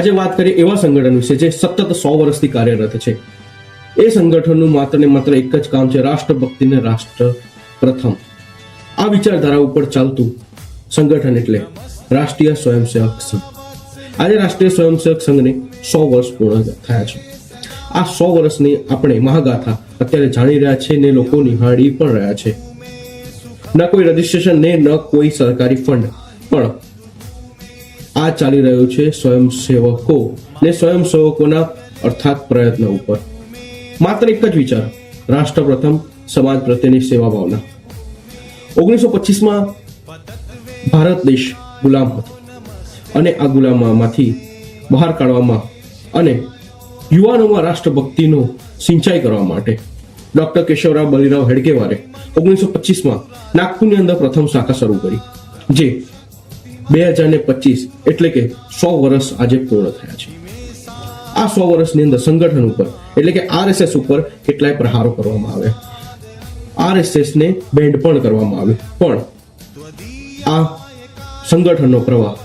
આજે વાત કરીએ એવા સંગઠન વિશે જે સતત સો વર્ષથી કાર્યરત છે. એ સંગઠનનું માત્ર ને માત્ર એક જ કામ છે રાષ્ટ્રભક્તિને રાષ્ટ્ર પ્રથમ. આ વિચારધારા ઉપર ચાલતું સંગઠન એટલે રાષ્ટ્રીય સ્વયંસેવક સંઘ. આજે રાષ્ટ્રીય સ્વયંસેવક સંઘને સો વર્ષ પૂર્ણ થયા છે. આ સો વર્ષની આપણે મહાગાથા અત્યારે જાણી રહ્યા છે ને લોકો નિહાળી પણ રહ્યા છે. ન કોઈ રજીસ્ટ્રેશન ને, ન કોઈ સરકારી ફંડ. પણ આ ચાલી રહ્યું છે સ્વયંસેવકો ને સ્વયંસેવકોના અર્થાત પ્રયત્ન ઉપર. માત્ર એક જ વિચાર રાષ્ટ્ર પ્રથમ સમાજ પ્રત્યેની સેવા ભાવના ઓગણીસો પચીસમાં ભારત દેશ ગુલામ હતો અને આ ગુલામમાંથી બહાર કાઢવામાં અને યુવાનોમાં રાષ્ટ્રભક્તિનો સિંચાઈ કરવા માટે. ડોક્ટર કેશવરાવ બલિરાવ હેડગેવારે ઓગણીસો પચીસમાં નાગપુરની અંદર પ્રથમ શાખા શરૂ કરી, જે બે હજાર ને પચીસ એટલે કે સો વર્ષ આજે પૂર્ણ થયા છે આ સો વર્ષની અંદર સંગઠન ઉપર એટલે કે આરએસએસ ઉપર કેટલાય પ્રહારો કરવામાં આવ્યા આરએસએસ ને બેન્ડ પણ કરવામાં આવ્યું પણ આ સંગઠનનો પ્રવાહ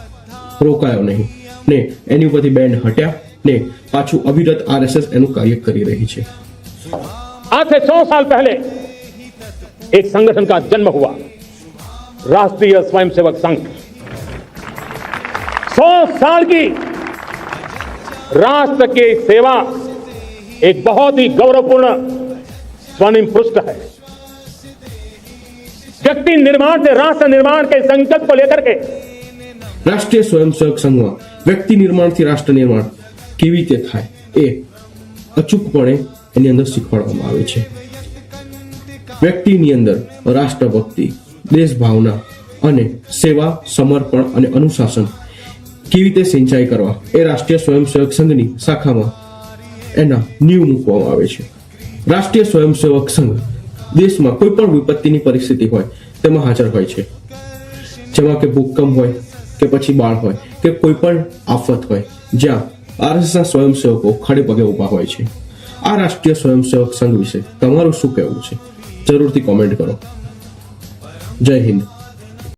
રોકાયો નહીં ને એની ઉપરથી બેન્ડ હટ્યા ને પાછું અવિરત આરએસએસ એનું કાર્ય કરી રહી છે आज से सौ साल पहले एक संगठन का जन्म हुआ राष्ट्रीय स्वयंसेवक संघ सौ साल की राष्ट्र की सेवा एक बहुत ही गौरवपूर्ण स्वर्णिम पृष्ठ है व्यक्ति निर्माण से राष्ट्र निर्माण के संकल्प को लेकर के રાષ્ટ્રીય સ્વયંસેવક સંઘમાં વ્યક્તિ નિર્માણથી રાષ્ટ્ર નિર્માણ કેવી રીતે થાય એ અચૂકપણે એની અંદર શીખવાડવામાં આવે છે વ્યક્તિની અંદર રાષ્ટ્રભક્તિ દેશભાવના અને સેવા સમર્પણ અને અનુશાસન કેવી રીતે સિંચાઈ કરવા? એ રાષ્ટ્રીય સ્વયંસેવક સંઘની શાખામાં એના નીવ મૂકવામાં આવે છે. રાષ્ટ્રીય સ્વયંસેવક સંઘ દેશમાં કોઈ પણ વિપત્તિની પરિસ્થિતિ હોય, તેમાં હાજર હોય છે. જેમાં કે ભૂકંપ હોય, કે પછી બાળ હોય, કે કોઈ પણ આફત હોય, જ્યાં આરએસએસના સ્વયંસેવકો ખડે પગે ઊભા હોય છે. આ રાષ્ટ્રીય સ્વયંસેવક સંઘ વિશે તમારું શું કહેવું છે? જરૂરથી કોમેન્ટ કરો. જય હિન્દ.